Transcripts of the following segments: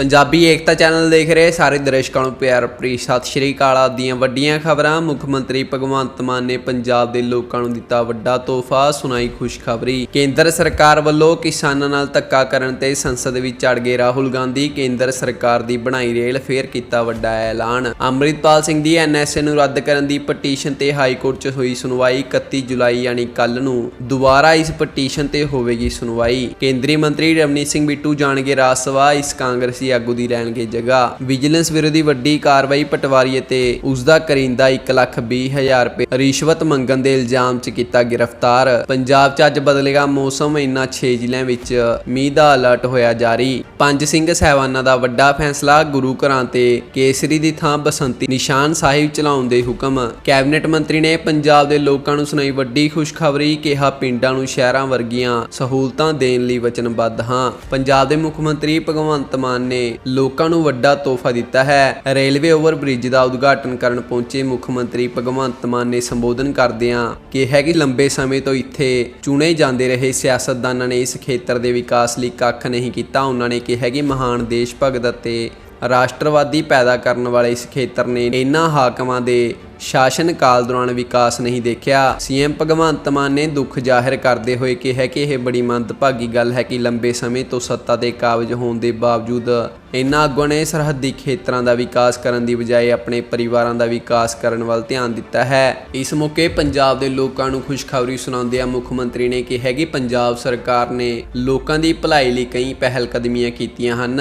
ਪੰਜਾਬੀ ਏਕਤਾ channel ਦੇਖ ਰਹੇ ਸਾਰੇ ਦਰਸ਼ਕਾਂ ਨੂੰ ਪਿਆਰ ਭਰੀ ਸਤਿ ਸ਼੍ਰੀ ਅਕਾਲ। ਆਪ ਵੱਡੀਆਂ ਖਬਰਾਂ, ਮੁੱਖ ਮੰਤਰੀ ਭਗਵੰਤ ਮਾਨ ਨੇ ਪੰਜਾਬ ਦੇ ਲੋਕਾਂ ਨੂੰ ਦਿੱਤਾ ਵੱਡਾ ਤੋਹਫਾ, ਸੁਣਾਈ ਖੁਸ਼ਖਬਰੀ। ਕੇਂਦਰ ਸਰਕਾਰ ਵੱਲੋਂ ਕਿਸਾਨਾਂ ਨਾਲ ਧੱਕਾ ਕਰਨ ਤੇ ਸੰਸਦ ਵਿੱਚ ਚੜ ਗਏ ਰਾਹੁਲ ਗਾਂਧੀ, ਕੇਂਦਰ ਸਰਕਾਰ ਦੀ ਬਣਾਈ ਰੇਲ ਫੇਰ ਕੀਤਾ ਵੱਡਾ ਐਲਾਨ। ਅੰਮ੍ਰਿਤਪਾਲ ਸਿੰਘ ਦੀ ਐਨਐਸਏ ਨੂੰ ਰੱਦ ਕਰਨ ਦੀ ਪਟੀਸ਼ਨ ਤੇ ਹਾਈ ਕੋਰਟ 'ਚ ਹੋਈ ਸੁਣਵਾਈ 31 ਜੁਲਾਈ ਯਾਨੀ ਕੱਲ ਨੂੰ। ਦੁਬਾਰਾ ਇਸ ਪਟੀਸ਼ਨ ਤੇ ਹੋਵੇਗੀ ਸੁਣਵਾਈ। ਕੇਂਦਰੀ ਮੰਤਰੀ ਰਵਨੀਤ ਸਿੰਘ ਬਿੱਟੂ ਜਾਣਗੇ ਰਾਜ ਸਭਾ, ਇਸ ਕਾਂਗਰਸੀ ਆਗੂ ਦੀ ਲੈਣਗੇ ਜਗ੍ਹਾ। ਵਿਜੀਲੈਂਸ ਵਿਰੋਧੀ ਵੱਡੀ ਕਾਰਵਾਈ ਪਟਵਾਰੀ ਅਤੇ ਉਸ ਦਾ ਕਰਿੰਦਾ 1 ਲੱਖ 20 ਹਜ਼ਾਰ ਰੁਪਏ ਰਿਸ਼ਵਤ ਮੰਗਣ ਦੇ ਇਲਜ਼ਾਮ 'ਚ ਕੀਤਾ ਗ੍ਰਿਫਤਾਰ। ਪੰਜਾਬ 'ਚ ਅੱਜ ਬਦਲੇਗਾ ਮੌਸਮ। ਇਨ੍ਹਾਂ 6 ਜ਼ਿਲ੍ਹਿਆਂ ਵਿੱਚ ਮੀਂਹ ਦਾ ਅਲਰਟ ਹੋਇਆ ਜਾਰੀ। ਪੰਜ ਸਿੰਘ ਸਹਿਬਾਨਾਂ ਦਾ ਵੱਡਾ ਫੈਸਲਾ। ਗੁਰੂ ਘਰਾਂ ਤੇ ਕੇਸਰੀ ਦੀ ਥਾਂ ਬਸੰਤੀ ਨਿਸ਼ਾਨ ਸਾਹਿਬ ਚਲਾਉਣ ਦੇ ਹੁਕਮ। ਕੈਬਨਿਟ ਮੰਤਰੀ ਨੇ ਪੰਜਾਬ ਦੇ ਲੋਕਾਂ ਨੂੰ ਸੁਣਾਈ ਵੱਡੀ ਖੁਸ਼ਖਬਰੀ, ਕਿਹਾ ਪਿੰਡਾਂ ਨੂੰ ਸ਼ਹਿਰਾਂ ਵਰਗੀਆਂ ਸਹੂਲਤਾਂ ਦੇਣ ਲਈ ਵਚਨਬੱਧ। ਹਾਂ, ਪੰਜਾਬ ਦੇ ਮੁੱਖ ਮੰਤਰੀ ਭਗਵੰਤ ਮਾਨ ਨੇ ਲੋਕਾਂ ਨੂੰ ਵੱਡਾ ਤੋਹਫਾ ਦਿੱਤਾ ਹੈ। ਰੇਲਵੇ ਓਵਰ ਬ੍ਰਿਜ ਦਾ ਉਦਘਾਟਨ ਕਰਨ ਪਹੁੰਚੇ ਮੁੱਖ ਮੰਤਰੀ ਭਗਵੰਤ ਮਾਨ ਨੇ ਸੰਬੋਧਨ ਕਰਦਿਆਂ ਕਿਹਾ ਕਿ ਲੰਬੇ ਸਮੇਂ ਤੋਂ ਇੱਥੇ ਚੁਣੇ ਜਾਂਦੇ ਰਹੇ ਸਿਆਸਤਦਾਨਾਂ ਨੇ ਇਸ ਖੇਤਰ ਦੇ ਵਿਕਾਸ ਲਈ ਕੱਖ ਨਹੀਂ ਕੀਤਾ। ਉਹਨਾਂ ਨੇ ਕਿਹਾ ਕਿ ਮਹਾਨ ਦੇਸ਼ ਭਗਤ ਅਤੇ ਰਾਸ਼ਟਰਵਾਦੀ ਪੈਦਾ ਕਰਨ ਵਾਲੇ ਇਸ ਖੇਤਰ ਨੇ ਇਹਨਾਂ ਹਾਕਮਾਂ ਦੇ ਸ਼ਾਸਨ ਕਾਲ ਦੌਰਾਨ ਵਿਕਾਸ ਨਹੀਂ ਦੇਖਿਆ। ਸੀਐਮ ਭਗਵੰਤ ਮਾਨ ਨੇ ਦੁੱਖ ਜ਼ਾਹਿਰ ਕਰਦੇ ਹੋਏ ਕਿਹਾ ਕਿ ਇਹ ਬੜੀ ਮੰਦਭਾਗੀ ਗੱਲ ਹੈ ਕਿ ਲੰਬੇ ਸਮੇਂ ਤੋਂ ਸੱਤਾ ਦੇ ਕਾਬਜ ਹੋਣ ਦੇ ਬਾਵਜੂਦ ਇਹਨਾਂ ਆਗੂਆਂ ਨੇ ਸਰਹੱਦੀ ਖੇਤਰਾਂ ਦਾ ਵਿਕਾਸ ਕਰਨ ਦੀ ਬਜਾਏ ਆਪਣੇ ਪਰਿਵਾਰਾਂ ਦਾ ਵਿਕਾਸ ਕਰਨ ਵੱਲ ਧਿਆਨ ਦਿੱਤਾ ਹੈ। ਇਸ ਮੌਕੇ ਪੰਜਾਬ ਦੇ ਲੋਕਾਂ ਨੂੰ ਖੁਸ਼ਖਬਰੀ ਸੁਣਾਉਂਦਿਆਂ ਮੁੱਖ ਮੰਤਰੀ ਨੇ ਕਿਹਾ ਕਿ ਪੰਜਾਬ ਸਰਕਾਰ ਨੇ ਲੋਕਾਂ ਦੀ ਭਲਾਈ ਲਈ ਕਈ ਪਹਿਲ ਕਦਮੀਆਂ ਕੀਤੀਆਂ ਹਨ।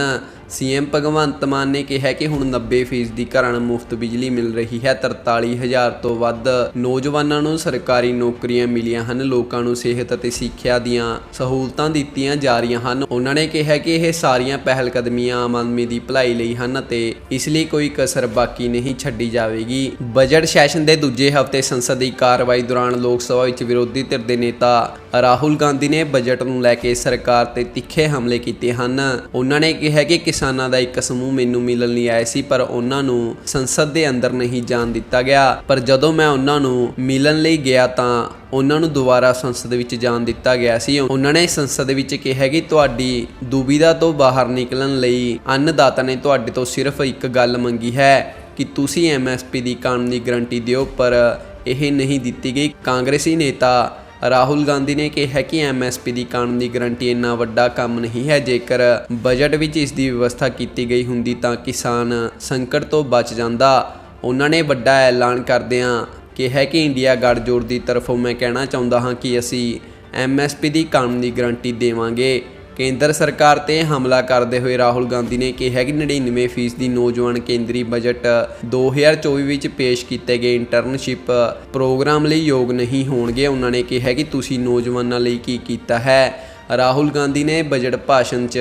ਸੀਐਮ ਭਗਵੰਤ ਮਾਨ ਨੇ ਕਿਹਾ ਕਿ ਹੁਣ 90% ਦੀ ਘਰਾਂ ਨੂੰ ਮੁਫਤ ਬਿਜਲੀ ਮਿਲ ਰਹੀ ਹੈ 43000 ਤੋਂ ਵੱਧ ਨੌਜਵਾਨਾਂ ਨੂੰ ਸਰਕਾਰੀ ਨੌਕਰੀਆਂ ਮਿਲੀਆਂ ਹਨ, ਲੋਕਾਂ ਨੂੰ ਸਿਹਤ ਅਤੇ ਸਿੱਖਿਆ ਦੀਆਂ ਸਹੂਲਤਾਂ ਦਿੱਤੀਆਂ ਜਾ ਰਹੀਆਂ ਹਨ। ਉਹਨਾਂ ਨੇ ਕਿਹਾ ਕਿ ਇਹ ਸਾਰੀਆਂ ਪਹਿਲ ਕਦਮੀਆਂ ਆਮ ਆਦਮੀ ਦੀ ਭਲਾਈ ਲਈ ਹਨ ਅਤੇ ਇਸ ਲਈ ਕੋਈ ਕਸਰ ਬਾਕੀ ਨਹੀਂ ਛੱਡੀ ਜਾਵੇਗੀ। ਬਜਟ ਸੈਸ਼ਨ ਦੇ ਦੂਜੇ ਹਫ਼ਤੇ ਸੰਸਦ ਦੀ ਕਾਰਵਾਈ ਦੌਰਾਨ ਲੋਕ ਸਭਾ ਵਿੱਚ ਵਿਰੋਧੀ ਧਿਰ ਦੇ ਨੇਤਾ ਰਾਹੁਲ ਗਾਂਧੀ ਨੇ ਬਜਟ ਨੂੰ ਲੈ ਕੇ ਸਰਕਾਰ ਤੇ ਤਿੱਖੇ ਹਮਲੇ ਕੀਤੇ ਹਨ। ਉਹਨਾਂ ਨੇ ਕਿਹਾ ਕਿ ਕਿਸਾਨਾਂ ਦਾ ਇੱਕ ਸਮੂਹ ਮੈਨੂੰ ਮਿਲਣ ਲਈ ਆਇਆ ਸੀ, ਪਰ ਉਹਨਾਂ ਨੂੰ ਸੰਸਦ ਦੇ ਅੰਦਰ ਨਹੀਂ ਜਾਣ ਦਿੱਤਾ ਗਿਆ। ਪਰ ਜਦੋਂ ਮੈਂ ਉਹਨਾਂ ਨੂੰ ਮਿਲਣ ਲਈ ਗਿਆ ਤਾਂ ਉਹਨਾਂ ਨੂੰ ਦੁਬਾਰਾ ਸੰਸਦ ਵਿੱਚ ਜਾਣ ਦਿੱਤਾ ਗਿਆ ਸੀ। ਉਹਨਾਂ ਨੇ ਸੰਸਦ ਵਿੱਚ ਕਿਹਾ ਕਿ ਤੁਹਾਡੀ ਦੁਬਿਧਾ ਤੋਂ ਬਾਹਰ ਨਿਕਲਣ ਲਈ ਅੰਨਦਾਤਾ ਨੇ ਤੁਹਾਡੇ ਤੋਂ ਸਿਰਫ ਇੱਕ ਗੱਲ ਮੰਗੀ ਹੈ ਕਿ ਤੁਸੀਂ ਐਮਐਸਪੀ ਦੀ ਕਾਨੂੰਨੀ ਗਰੰਟੀ ਦਿਓ, ਪਰ ਇਹ ਨਹੀਂ ਦਿੱਤੀ ਗਈ। ਕਾਂਗਰਸੀ ਨੇਤਾ ਰਾਹੁਲ ਗਾਂਧੀ ਨੇ ਕਿਹਾ ਕਿ ਐਮਐਸਪੀ ਦੀ ਕਾਨੂੰਨ ਦੀ ਗਾਰੰਟੀ ਇੰਨਾ ਵੱਡਾ ਕੰਮ ਨਹੀਂ ਹੈ। ਜੇਕਰ ਬਜਟ ਵਿੱਚ ਇਸ ਦੀ ਵਿਵਸਥਾ ਕੀਤੀ ਗਈ ਹੁੰਦੀ ਤਾਂ ਕਿਸਾਨ ਸੰਕਟ ਤੋਂ ਬਚ ਜਾਂਦਾ। ਉਹਨਾਂ ਨੇ ਵੱਡਾ ਐਲਾਨ ਕਰਦਿਆਂ ਕਿਹਾ ਕਿ ਇੰਡੀਆ ਗੱਠਜੋੜ ਦੀ ਤਰਫੋਂ ਮੈਂ ਕਹਿਣਾ ਚਾਹੁੰਦਾ ਹਾਂ ਕਿ ਅਸੀਂ ਐਮਐਸਪੀ ਦੀ ਕਾਨੂੰਨ ਦੀ ਗਾਰੰਟੀ ਦੇਵਾਂਗੇ। ਕੇਂਦਰ ਸਰਕਾਰ ਤੇ ਹਮਲਾ ਕਰਦੇ ਹੋਏ ਰਾਹੁਲ ਗਾਂਧੀ ਨੇ ਕਿਹਾ ਕਿ 99% ਦੀ ਨੌਜਵਾਨ ਕੇਂਦਰੀ ਬਜਟ 2024 ਵਿੱਚ ਪੇਸ਼ ਕੀਤੇ ਗਏ ਇੰਟਰਨਸ਼ਿਪ ਪ੍ਰੋਗਰਾਮ ਲਈ ਯੋਗ ਨਹੀਂ ਹੋਣਗੇ। ਉਹਨਾਂ ਨੇ ਕਿਹਾ ਕਿ ਤੁਸੀਂ ਨੌਜਵਾਨਾਂ ਲਈ ਕੀ ਕੀਤਾ ਹੈ? ਰਾਹੁਲ ਗਾਂਧੀ ਨੇ ਬਜਟ ਭਾਸ਼ਣ 'ਚ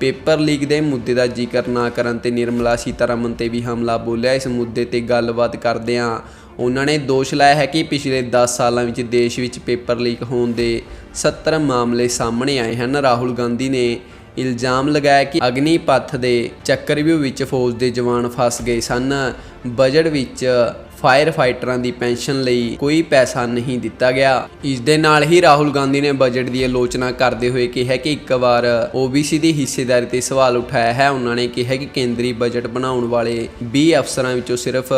ਪੇਪਰ ਲੀਕ ਦੇ ਮੁੱਦੇ ਦਾ ਜ਼ਿਕਰ ਨਾ ਕਰਨ ਤੇ ਨਿਰਮਲਾ ਸੀਤਾਰਮਨ ਤੇ ਵੀ ਹਮਲਾ ਬੋਲਿਆ। ਇਸ ਮੁੱਦੇ ਤੇ ਗੱਲਬਾਤ ਕਰਦਿਆਂ ਉਹਨਾਂ ਨੇ ਦੋਸ਼ ਲਾਇਆ ਹੈ ਕਿ ਪਿਛਲੇ 10 ਸਾਲਾਂ ਵਿੱਚ ਦੇਸ਼ ਵਿੱਚ ਪੇਪਰ ਲੀਕ ਹੋਣ ਦੇ 70 ਮਾਮਲੇ ਸਾਹਮਣੇ ਆਏ ਹਨ। ਰਾਹੁਲ ਗਾਂਧੀ ਨੇ ਇਲਜ਼ਾਮ ਲਗਾਇਆ ਕਿ ਅਗਨੀਪਥ ਦੇ ਚੱਕਰਵਿਊ ਵਿੱਚ ਫੌਜ ਦੇ ਜਵਾਨ ਫਸ ਗਏ ਸਨ। ਬਜਟ ਵਿੱਚ ਫਾਇਰ ਫਾਈਟਰਾਂ ਦੀ ਪੈਨਸ਼ਨ ਲਈ ਕੋਈ ਪੈਸਾ ਨਹੀਂ ਦਿੱਤਾ ਗਿਆ। ਇਸ ਦੇ ਨਾਲ ਹੀ ਰਾਹੁਲ ਗਾਂਧੀ ਨੇ ਬਜਟ ਦੀ ਆਲੋਚਨਾ ਕਰਦੇ ਹੋਏ ਕਿਹਾ ਕਿ ਇੱਕ ਵਾਰ OBC ਦੀ ਹਿੱਸੇਦਾਰੀ ਤੇ ਸਵਾਲ ਉਠਾਇਆ ਹੈ। ਉਹਨਾਂ ਨੇ ਕਿਹਾ ਕਿ ਕੇਂਦਰੀ ਬਜਟ ਬਣਾਉਣ ਵਾਲੇ 20 ਅਫਸਰਾਂ ਵਿੱਚੋਂ ਸਿਰਫ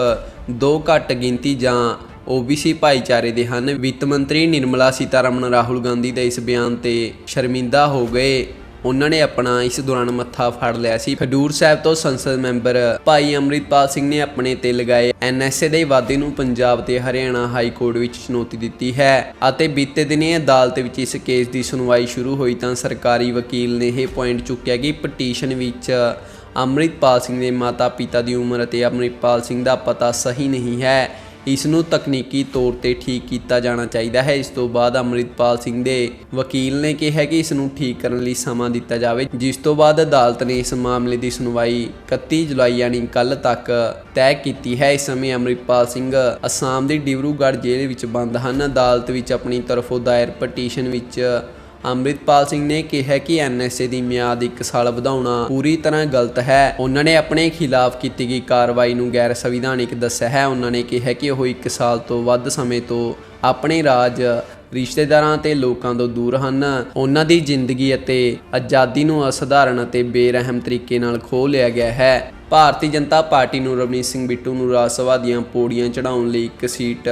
ਦੋ ਘੱਟ ਗਿਣਤੀ ਜਾਂ OBC ਭਾਈਚਾਰੇ ਦੇ ਹਨ। ਵਿੱਤ ਮੰਤਰੀ ਨਿਰਮਲਾ ਸੀਤਾਰਮਨ ਰਾਹੁਲ ਗਾਂਧੀ ਦੇ ਇਸ ਬਿਆਨ ਤੇ ਸ਼ਰਮਿੰਦਾ ਹੋ ਗਏ। ਉਹਨਾਂ ਨੇ ਆਪਣਾ ਇਸ ਦੌਰਾਨ ਮੱਥਾ ਫੜ ਲਿਆ ਸੀ। ਖਡੂਰ ਸਾਹਿਬ ਤੋਂ ਸੰਸਦ ਮੈਂਬਰ ਭਾਈ ਅੰਮ੍ਰਿਤਪਾਲ ਸਿੰਘ ਨੇ ਆਪਣੇ ਤੇ ਲਗਾਏ ਐਨਐਸਏ ਦੇ ਵਾਅਦੇ ਨੂੰ ਪੰਜਾਬ ਤੇ ਹਰਿਆਣਾ ਹਾਈ ਕੋਰਟ ਵਿੱਚ ਚੁਣੌਤੀ ਦਿੱਤੀ ਹੈ ਅਤੇ ਬੀਤੇ ਦਿਨੀ ਅਦਾਲਤ ਵਿੱਚ ਇਸ ਕੇਸ ਦੀ ਸੁਣਵਾਈ ਸ਼ੁਰੂ ਹੋਈ ਤਾਂ ਸਰਕਾਰੀ ਵਕੀਲ ਨੇ ਇਹ ਪੁਆਇੰਟ ਚੁੱਕਿਆ ਕਿ ਪਟੀਸ਼ਨ ਵਿੱਚ ਅੰਮ੍ਰਿਤਪਾਲ ਸਿੰਘ ਦੇ ਮਾਤਾ-ਪਿਤਾ ਦੀ ਉਮਰ ਅਤੇ ਅੰਮ੍ਰਿਤਪਾਲ ਸਿੰਘ ਦਾ ਪਤਾ ਸਹੀ ਨਹੀਂ ਹੈ। ਇਸ ਨੂੰ ਤਕਨੀਕੀ ਤੌਰ ਤੇ ਠੀਕ ਕੀਤਾ ਜਾਣਾ ਚਾਹੀਦਾ ਹੈ। ਇਸ ਤੋਂ ਬਾਅਦ ਅੰਮ੍ਰਿਤਪਾਲ ਸਿੰਘ ਦੇ ਵਕੀਲ ਨੇ ਕਿਹਾ ਕਿ ਇਸ ਨੂੰ ਠੀਕ ਕਰਨ ਲਈ ਸਮਾਂ ਦਿੱਤਾ ਜਾਵੇ, ਜਿਸ ਤੋਂ ਬਾਅਦ ਅਦਾਲਤ ਨੇ ਇਸ ਮਾਮਲੇ ਦੀ ਸੁਣਵਾਈ 31 ਜੁਲਾਈ ਯਾਨੀ ਕੱਲ ਤੱਕ ਤੈਅ ਕੀਤੀ ਹੈ। ਇਸ ਸਮੇਂ ਅੰਮ੍ਰਿਤਪਾਲ ਸਿੰਘ ਅਸਾਮ ਦੇ ਡਿਬਰੂਗੜ੍ਹ ਜੇਲ੍ਹ ਵਿੱਚ ਬੰਦ ਹਨ। ਅਦਾਲਤ ਵਿੱਚ ਆਪਣੀ ਤਰਫੋਂ ਦਾਇਰ ਪਟੀਸ਼ਨ ਵਿੱਚ ਅੰਮ੍ਰਿਤਪਾਲ ਸਿੰਘ ਨੇ ਕਿਹਾ ਕਿ ਐਨਐਸਏ ਦੀ ਮਿਆਦ 1 ਸਾਲ ਵਧਾਉਣਾ ਪੂਰੀ ਤਰ੍ਹਾਂ ਗਲਤ ਹੈ। ਉਹਨਾਂ ਨੇ ਆਪਣੇ ਖਿਲਾਫ ਕੀਤੀ ਗਈ ਕਾਰਵਾਈ ਨੂੰ ਗੈਰ ਸੰਵਿਧਾਨਿਕ ਦੱਸਿਆ ਹੈ। ਉਹਨਾਂ ਨੇ ਕਿਹਾ ਕਿ ਉਹ 1 ਸਾਲ ਤੋਂ ਵੱਧ ਸਮੇਂ ਤੋਂ ਆਪਣੇ ਰਾਜ, ਰਿਸ਼ਤੇਦਾਰਾਂ ਤੇ ਲੋਕਾਂ ਤੋਂ ਦੂਰ ਹਨ। ਉਹਨਾਂ ਦੀ ਜ਼ਿੰਦਗੀ ਅਤੇ ਆਜ਼ਾਦੀ ਨੂੰ ਅਸਧਾਰਨ ਅਤੇ ਬੇਰਹਿਮ ਤਰੀਕੇ ਨਾਲ ਖੋਹ ਲਿਆ ਗਿਆ ਹੈ। ਭਾਰਤੀ ਜਨਤਾ ਪਾਰਟੀ ਨੂੰ ਰਵਨੀਤ ਸਿੰਘ ਬਿੱਟੂ ਨੂੰ ਰਾਜ ਸਭਾ ਦੀਆਂ ਪੌੜੀਆਂ ਚੜਾਉਣ ਲਈ ਇੱਕ ਸੀਟ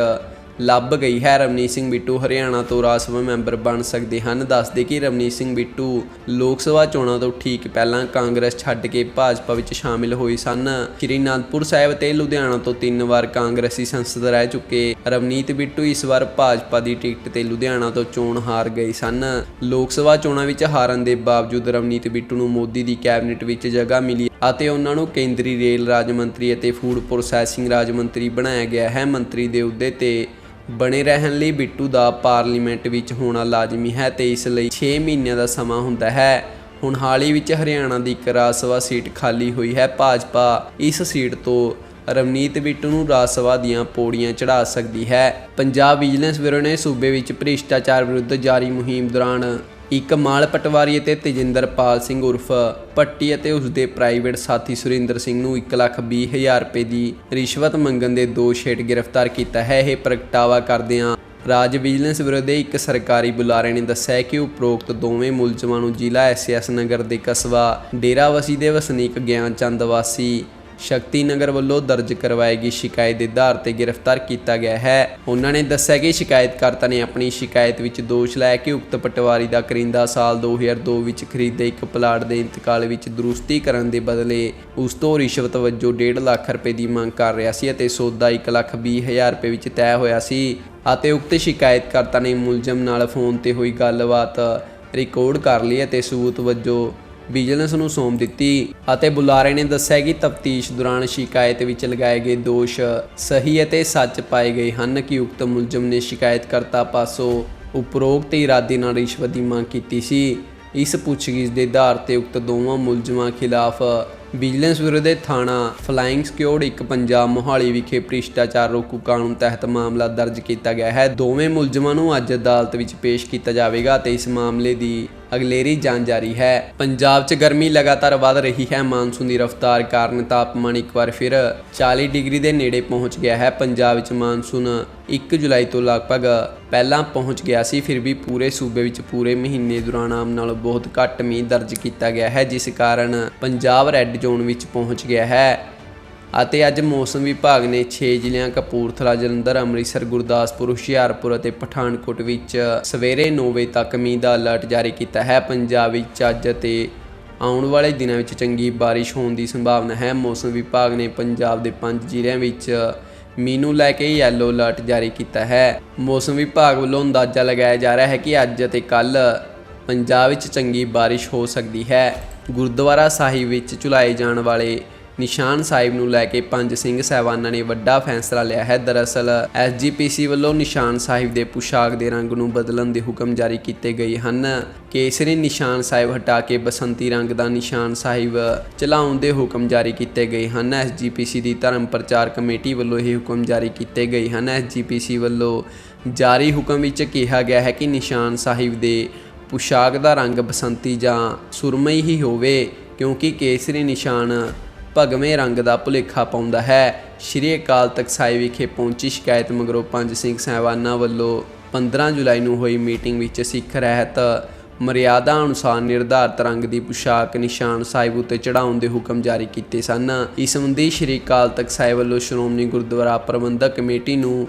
ਲੱਭ ਗਈ ਹੈ। ਰਵਨੀਤ ਸਿੰਘ ਬਿੱਟੂ ਹਰਿਆਣਾ ਤੋਂ ਰਾਜ ਸਭਾ ਮੈਂਬਰ ਬਣ ਸਕਦੇ ਹਨ। ਦੱਸਦੇ ਕਿ ਰਵਨੀਤ ਸਿੰਘ ਬਿੱਟੂ ਲੋਕ ਸਭਾ ਚੋਣਾਂ ਤੋਂ ਠੀਕ ਪਹਿਲਾਂ ਕਾਂਗਰਸ ਛੱਡ ਕੇ ਭਾਜਪਾ ਵਿੱਚ ਸ਼ਾਮਿਲ ਹੋਏ ਸਨ। ਸ਼੍ਰੀ ਅਨੰਦਪੁਰ ਸਾਹਿਬ ਤੇ ਲੁਧਿਆਣਾ ਤੋਂ ਤਿੰਨ ਵਾਰ ਕਾਂਗਰਸੀ ਸੰਸਦ ਰਹਿ ਚੁੱਕੇ ਰਵਨੀਤ ਬਿੱਟੂ ਇਸ ਵਾਰ ਭਾਜਪਾ ਦੀ ਟਿਕਟ ਤੇ ਲੁਧਿਆਣਾ ਤੋਂ ਚੋਣ ਹਾਰ ਗਏ ਸਨ। ਲੋਕ ਸਭਾ ਚੋਣਾਂ ਵਿੱਚ ਹਾਰਨ ਦੇ ਬਾਵਜੂਦ ਰਵਨੀਤ ਬਿੱਟੂ ਨੂੰ ਮੋਦੀ ਦੀ ਕੈਬਨਿਟ ਵਿੱਚ ਜਗ੍ਹਾ ਮਿਲੀ ਅਤੇ ਉਹਨਾਂ ਨੂੰ ਕੇਂਦਰੀ ਰੇਲ ਰਾਜ ਮੰਤਰੀ ਅਤੇ ਫੂਡ ਪ੍ਰੋਸੈਸਿੰਗ ਰਾਜ ਮੰਤਰੀ ਬਣਾਇਆ ਗਿਆ ਹੈ। ਮੰਤਰੀ ਦੇ ਅਹੁਦੇ ਤੇ ਬਣੇ ਰਹਿਣ ਲਈ ਬਿੱਟੂ ਦਾ ਪਾਰਲੀਮੈਂਟ ਵਿੱਚ ਹੋਣਾ ਲਾਜ਼ਮੀ ਹੈ ਤੇ ਇਸ ਲਈ 6 ਮਹੀਨਿਆਂ ਦਾ ਸਮਾਂ ਹੁੰਦਾ ਹੈ। ਹੁਣ ਹਾਲ ਹੀ ਵਿੱਚ ਹਰਿਆਣਾ ਦੀ ਇੱਕ ਰਾਜ ਸਭਾ ਸੀਟ ਖਾਲੀ ਹੋਈ ਹੈ। ਭਾਜਪਾ ਇਸ ਸੀਟ ਤੋਂ ਰਵਨੀਤ ਬਿੱਟੂ ਨੂੰ ਰਾਜ ਸਭਾ ਦੀਆਂ ਪੌੜੀਆਂ ਚੜ੍ਹਾ ਸਕਦੀ ਹੈ। ਪੰਜਾਬ ਵਿਜੀਲੈਂਸ ਬਿਊਰੋ ਨੇ ਸੂਬੇ ਵਿੱਚ ਭ੍ਰਿਸ਼ਟਾਚਾਰ ਵਿਰੁੱਧ ਜਾਰੀ ਮੁਹਿੰਮ ਦੌਰਾਨ ਇੱਕ ਮਾਲ ਪਟਵਾਰੀ ਅਤੇ ਤੇਜਿੰਦਰਪਾਲ ਸਿੰਘ ਉਰਫ ਪੱਟੀ ਅਤੇ ਉਸ ਦੇ ਪ੍ਰਾਈਵੇਟ ਸਾਥੀ ਸੁਰਿੰਦਰ ਸਿੰਘ ਨੂੰ 120000 ਰੁਪਏ ਦੀ ਰਿਸ਼ਵਤ ਮੰਗਣ ਦੇ ਦੋਸ਼ ਹੇਠ ਗ੍ਰਿਫਤਾਰ ਕੀਤਾ ਹੈ। ਇਹ ਪ੍ਰਗਟਾਵਾ ਕਰਦਿਆਂ ਰਾਜ ਵਿਜੀਲੈਂਸ ਬਿਊਰੋ ਦੇ ਇੱਕ ਸਰਕਾਰੀ ਬੁਲਾਰੇ ਨੇ ਦੱਸਿਆ ਕਿ ਉਪਰੋਕਤ ਦੋਵੇਂ ਮੁਲਜ਼ਮਾਂ ਨੂੰ ਜ਼ਿਲ੍ਹਾ ਐਸਐਸ ਨਗਰ ਦੇ ਕਸਬਾ ਡੇਰਾਵਸੀ ਦੇ ਵਸਨੀਕ ਗਿਆਨ ਚੰਦ ਵਾਸੀ ਸ਼ਕਤੀ ਨਗਰ ਵੱਲੋਂ ਦਰਜ ਕਰਵਾਈ ਗਈ ਸ਼ਿਕਾਇਤ ਦੇ ਆਧਾਰ ਤੇ ਗ੍ਰਿਫਤਾਰ ਕੀਤਾ ਗਿਆ ਹੈ। ਉਹਨਾਂ ਨੇ ਦੱਸਿਆ ਕਿ ਸ਼ਿਕਾਇਤਕਰਤਾ ਨੇ ਆਪਣੀ ਸ਼ਿਕਾਇਤ ਵਿੱਚ ਦੋਸ਼ ਲਾਇਆ ਕਿ ਉਕਤ ਪਟਵਾਰੀ ਦਾ ਕਰਿੰਦਾ ਸਾਲ 2002 ਵਿੱਚ ਖਰੀਦੇ ਇੱਕ ਪਲਾਟ ਦੇ ਇੰਤਕਾਲ ਵਿੱਚ ਦਰੁਸਤੀ ਕਰਨ ਦੇ ਬਦਲੇ ਉਸ ਤੋਂ ਰਿਸ਼ਵਤ ਵਜੋਂ 1.5 ਲੱਖ ਰੁਪਏ ਦੀ ਮੰਗ ਕਰ ਰਿਹਾ ਸੀ ਅਤੇ ਸੌਦਾ 120000 ਰੁਪਏ ਵਿੱਚ ਤੈਅ ਹੋਇਆ ਸੀ ਅਤੇ ਉਕਤ ਸ਼ਿਕਾਇਤਕਰਤਾ ਨੇ ਮੁਲਜ਼ਮ ਨਾਲ ਫੋਨ ਤੇ ਹੋਈ ਗੱਲਬਾਤ ਰਿਕਾਰਡ ਕਰ ਲਈ ਅਤੇ ਸਬੂਤ ਵਜੋਂ ਵਿਜੀਲੈਂਸ ਨੂੰ ਸੌਂਪ ਦਿੱਤੀ ਅਤੇ ਬੁਲਾਰੇ ਨੇ ਦੱਸਿਆ ਕਿ ਤਫਤੀਸ਼ ਦੌਰਾਨ ਸ਼ਿਕਾਇਤ ਵਿੱਚ ਲਗਾਏ ਗਏ ਦੋਸ਼ ਸਹੀ ਅਤੇ ਸੱਚ ਪਾਏ ਗਏ ਹਨ ਕਿ ਉਕਤ ਮੁਲਜ਼ਮ ਨੇ ਸ਼ਿਕਾਇਤਕਰਤਾ ਪਾਸੋਂ ਉਪਰੋਕਤ ਇਰਾਦੇ ਨਾਲ ਰਿਸ਼ਵਤ ਦੀ ਮੰਗ ਕੀਤੀ ਸੀ। ਇਸ ਪੁੱਛਗਿੱਛ ਦੇ ਆਧਾਰ ਤੇ ਉਕਤ ਦੋਵਾਂ ਮੁਲਜ਼ਮਾਂ ਖਿਲਾਫ ਵਿਜੀਲੈਂਸ ਬਿਊਰੋ ਦੇ ਥਾਣਾ ਫਲਾਈਂਗ ਸਕਿਉਰਡ ਇੱਕ ਪੰਜਾਬ ਮੋਹਾਲੀ ਵਿਖੇ ਭ੍ਰਿਸ਼ਟਾਚਾਰ ਰੋਕੂ ਕਾਨੂੰਨ ਤਹਿਤ ਮਾਮਲਾ ਦਰਜ ਕੀਤਾ ਗਿਆ ਹੈ। ਦੋਵੇਂ ਮੁਲਜ਼ਮਾਂ ਨੂੰ ਅੱਜ ਅਦਾਲਤ ਵਿੱਚ ਪੇਸ਼ ਕੀਤਾ ਜਾਵੇਗਾ ਤੇ ਇਸ ਮਾਮਲੇ ਦੀ ਅਗਲੇਰੀ ਜਾਂਚ ਜਾਰੀ ਹੈ। ਪੰਜਾਬ 'ਚ ਗਰਮੀ ਲਗਾਤਾਰ ਵਧ ਰਹੀ ਹੈ। ਮਾਨਸੂਨ ਦੀ ਰਫ਼ਤਾਰ ਕਾਰਨ ਤਾਪਮਾਨ ਇੱਕ ਵਾਰ ਫਿਰ 40 ਡਿਗਰੀ ਦੇ ਨੇੜੇ ਪਹੁੰਚ ਗਿਆ ਹੈ। ਪੰਜਾਬ ਵਿੱਚ ਮਾਨਸੂਨ 1 ਜੁਲਾਈ ਤੋਂ ਲਗਭਗ ਪਹਿਲਾਂ ਪਹੁੰਚ ਗਿਆ ਸੀ, ਫਿਰ ਵੀ ਪੂਰੇ ਸੂਬੇ ਵਿੱਚ ਪੂਰੇ ਮਹੀਨੇ ਦੌਰਾਨ ਆਮ ਨਾਲੋਂ ਬਹੁਤ ਘੱਟ ਮੀਂਹ ਦਰਜ ਕੀਤਾ ਗਿਆ ਹੈ, ਜਿਸ ਕਾਰਨ ਪੰਜਾਬ ਰੈੱਡ ਜ਼ੋਨ ਵਿੱਚ ਪਹੁੰਚ ਗਿਆ ਹੈ। ਅਤੇ ਅੱਜ ਮੌਸਮ ਵਿਭਾਗ ਨੇ 6 ਜ਼ਿਲ੍ਹਿਆਂ ਕਪੂਰਥਲਾ, ਜਲੰਧਰ, ਅੰਮ੍ਰਿਤਸਰ, ਗੁਰਦਾਸਪੁਰ, ਹੁਸ਼ਿਆਰਪੁਰ ਅਤੇ ਪਠਾਨਕੋਟ ਵਿੱਚ ਸਵੇਰੇ 9 ਵਜੇ ਤੱਕ ਮੀਂਹ ਦਾ ਅਲਰਟ ਜਾਰੀ ਕੀਤਾ ਹੈ। ਪੰਜਾਬ ਵਿੱਚ ਅੱਜ ਅਤੇ ਆਉਣ ਵਾਲੇ ਦਿਨਾਂ ਵਿੱਚ ਚੰਗੀ ਬਾਰਿਸ਼ ਹੋਣ ਦੀ ਸੰਭਾਵਨਾ ਹੈ। ਮੌਸਮ ਵਿਭਾਗ ਨੇ ਪੰਜਾਬ ਦੇ 5 ਜ਼ਿਲ੍ਹਿਆਂ ਵਿੱਚ ਮੀਂਹ ਨੂੰ ਲੈ ਕੇ ਯੈਲੋ ਅਲਰਟ ਜਾਰੀ ਕੀਤਾ ਹੈ। ਮੌਸਮ ਵਿਭਾਗ ਵੱਲੋਂ ਅੰਦਾਜ਼ਾ ਲਗਾਇਆ ਜਾ ਰਿਹਾ ਹੈ ਕਿ ਅੱਜ ਅਤੇ ਕੱਲ ਪੰਜਾਬ ਵਿੱਚ ਚੰਗੀ ਬਾਰਿਸ਼ ਹੋ ਸਕਦੀ ਹੈ। ਗੁਰਦੁਆਰਾ ਸਾਹਿਬ ਵਿੱਚ ਝੁਲਾਏ ਜਾਣ ਵਾਲੇ ਨਿਸ਼ਾਨ ਸਾਹਿਬ ਨੂੰ ਲੈ ਕੇ ਪੰਜ ਸਿੰਘ ਸਹਿਬਾਨਾਂ ਨੇ ਵੱਡਾ ਫੈਸਲਾ ਲਿਆ ਹੈ। ਦਰਅਸਲ ਐਸਜੀਪੀਸੀ ਵੱਲੋਂ ਨਿਸ਼ਾਨ ਸਾਹਿਬ ਦੇ ਪੁਸ਼ਾਕ ਦੇ ਰੰਗ ਨੂੰ ਬਦਲਣ ਦੇ ਹੁਕਮ ਜਾਰੀ ਕੀਤੇ ਗਏ ਹਨ। ਕੇਸਰੀ ਨਿਸ਼ਾਨ ਸਾਹਿਬ ਹਟਾ ਕੇ ਬਸੰਤੀ ਰੰਗ ਦਾ ਨਿਸ਼ਾਨ ਸਾਹਿਬ ਚਲਾਉਣ ਦੇ ਹੁਕਮ ਜਾਰੀ ਕੀਤੇ ਗਏ ਹਨ। ਐਸਜੀਪੀਸੀ ਦੀ ਧਰਮ ਪ੍ਰਚਾਰ ਕਮੇਟੀ ਵੱਲੋਂ ਇਹ ਹੁਕਮ ਜਾਰੀ ਕੀਤੇ ਗਏ ਹਨ। ਐਸਜੀਪੀਸੀ ਵੱਲੋਂ ਜਾਰੀ ਹੁਕਮ ਵਿੱਚ ਕਿਹਾ ਗਿਆ ਹੈ ਕਿ ਨਿਸ਼ਾਨ ਸਾਹਿਬ ਦੇ ਪੁਸ਼ਾਕ ਦਾ ਰੰਗ ਬਸੰਤੀ ਜਾਂ ਸੁਰਮਈ ਹੀ ਹੋਵੇ, ਕਿਉਂਕਿ ਕੇਸਰੀ ਨਿਸ਼ਾਨ ਭਗਵੇਂ ਰੰਗ ਦਾ ਭੁਲੇਖਾ ਪਾਉਂਦਾ ਹੈ। ਸ਼੍ਰੀ ਅਕਾਲ ਤਖਤ ਸਾਹਿਬ ਵਿਖੇ ਪਹੁੰਚੀ ਸ਼ਿਕਾਇਤ ਮਗਰੋਂ ਪੰਜ ਸਿੰਘ ਸਹਿਬਾਨਾਂ ਵੱਲੋਂ 15 ਜੁਲਾਈ ਨੂੰ ਹੋਈ ਮੀਟਿੰਗ ਵਿੱਚ ਸਿੱਖ ਰਹਿਤ ਮਰਿਆਦਾ ਅਨੁਸਾਰ ਨਿਰਧਾਰਤ ਰੰਗ ਦੀ ਪੁਸ਼ਾਕ ਨਿਸ਼ਾਨ ਸਾਹਿਬ ਉਤੇ ਚੜਾਉਣ ਦੇ ਹੁਕਮ ਜਾਰੀ ਕੀਤੇ ਸਨ। ਇਸ ਸੰਬੰਧੀ ਸ਼੍ਰੀ ਅਕਾਲ ਤਖਤ ਸਾਹਿਬ ਵੱਲੋਂ ਸ਼੍ਰੋਮਣੀ ਗੁਰਦੁਆਰਾ ਪ੍ਰਬੰਧਕ ਕਮੇਟੀ ਨੂੰ